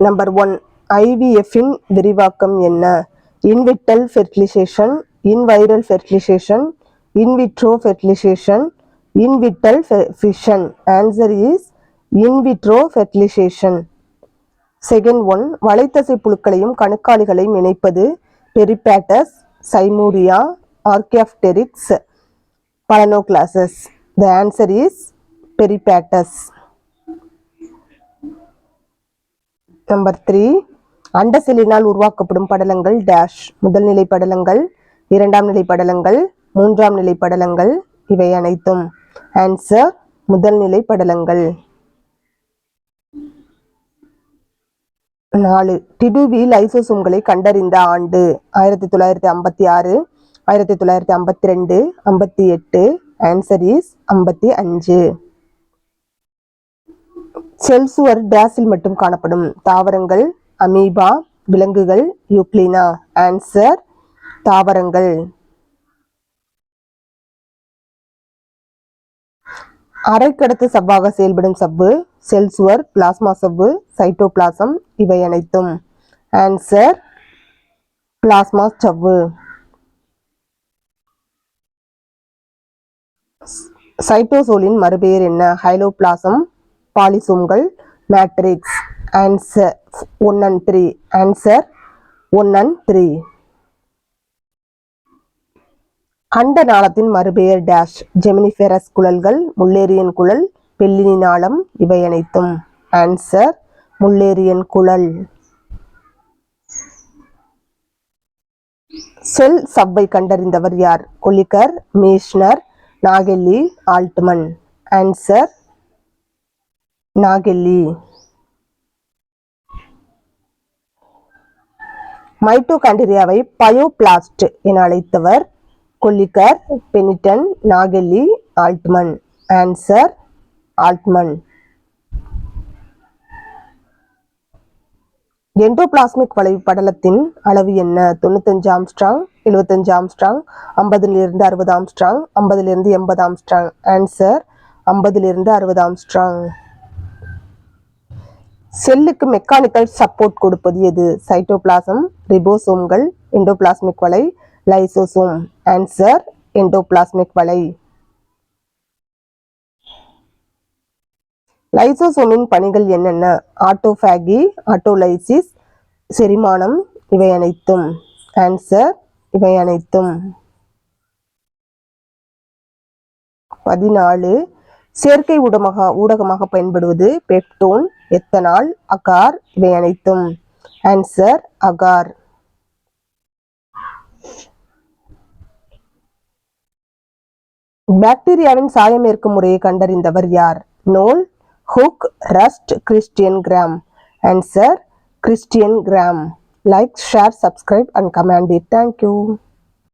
Number one ஐவிஎஃப்பின் விரிவாக்கம் என்ன? Invital fertilization inviral fertilization in vitro fertilization invital fission answer is in vitro fertilization second one வலைத்தசை புழுக்களையும் கணுக்காலிகளையும் இணைப்பது Peripatus Seymouria Archaeopteryx Balanoglossus the answer is Peripatus number three. அண்டசெல்லினால் உருவாக்கப்படும் படலங்கள் dash. முதல் நிலை படலங்கள் இரண்டாம் நிலை படலங்கள் மூன்றாம் நிலை படலங்கள் இவை அனைத்தும். ஆன்சர் முதல் நிலை படலங்கள். நாலு. டிடுவில் ஐசோசோம்களை கண்டறிந்த ஆண்டு ஆயிரத்தி தொள்ளாயிரத்தி ஐம்பத்தி ஆறு ஆயிரத்தி தொள்ளாயிரத்தி ஐம்பத்தி ரெண்டு ஐம்பத்தி எட்டு. ஆன்சர் இஸ் ஐம்பத்தி அஞ்சு. செல்சுவர் டேஸில் மட்டும் காணப்படும். தாவரங்கள் அமீபா விலங்குகள் யூக்ளினா ஆன்சர் தாவரங்கள். அரைக்கடத்து சவ்வாக செயல்படும் சவ்வு செல்சுவர் பிளாஸ்மா சவ்வு சைட்டோபிளாசம் இவை அனைத்தும். ஆன்சர் பிளாஸ்மா சவ்வு. சைட்டோசோலின் மறுபெயர் என்ன? Hyaloplasm பாலிசோம்கள் matrix answer one and three answer one and three அண்ட நாளத்தின் மறுபெயர் டேஷ் ஜெமினிஃபெரஸ் குழல்கள் முள்ளேரியன் குழல் பெல்லினி நாளம் இவை அனைத்தும். ஆன்சர் முள்ளேரியன் குழல். செல் சவ்வை கண்டறிந்தவர் யார்? கொலிகர் மேஷ்னர் நாகெல்லி ஆல்ட்மன். ஆன்சர் நாகெல்லி மைட்டோகாண்டிரியாவை பயோபிளாஸ்ட் என அழைத்தவர் Kolliker பெனிட்டன் Nageli Altmann answer Altmann endoplasmic வளை படலத்தின் அளவு என்ன தொண்ணூத்தஞ்சு ஆம்ஸ்ட்ராங் எழுபத்தஞ்சு ஆம்ஸ்ட்ராங் ஐம்பதுலேருந்து அறுபது ஆம்ஸ்ட்ராங் ஐம்பதுலேருந்து எண்பது ஆம்ஸ்ட்ராங் ஆன்சர் ஐம்பதுலேருந்து அறுபது ஆம்ஸ்ட்ராங் செல்லுக்கு மெக்கானிக்கல் சப்போர்ட் கொடுப்பது எது? சைட்டோபிளாசம் ரிபோசோம்கள் எண்டோபிளாஸ்மிக் வலை லைசோசோம் ஆன்சர் எண்டோபிளாஸ்மிக் வலை. லைசோசோமின் பணிகள் என்னென்ன? ஆட்டோஃபேகி ஆட்டோலைசிஸ் செரிமானம் இவை அனைத்தும். ஆன்சர் இவை அனைத்தும். பதினாலு செயற்கை ஊடகமாக ஊடகமாக பயன்படுவது பெப்டோன் எத்தனால் அகார் இவை அனைத்தும் ஆன்சர் அகார் பாக்டீரியாவின் சாயமேற்கும் முறையை கண்டறிந்தவர் யார்? Knoll Hooke Rust Christian Gram answer Christian Gram like share subscribe and comment it thank you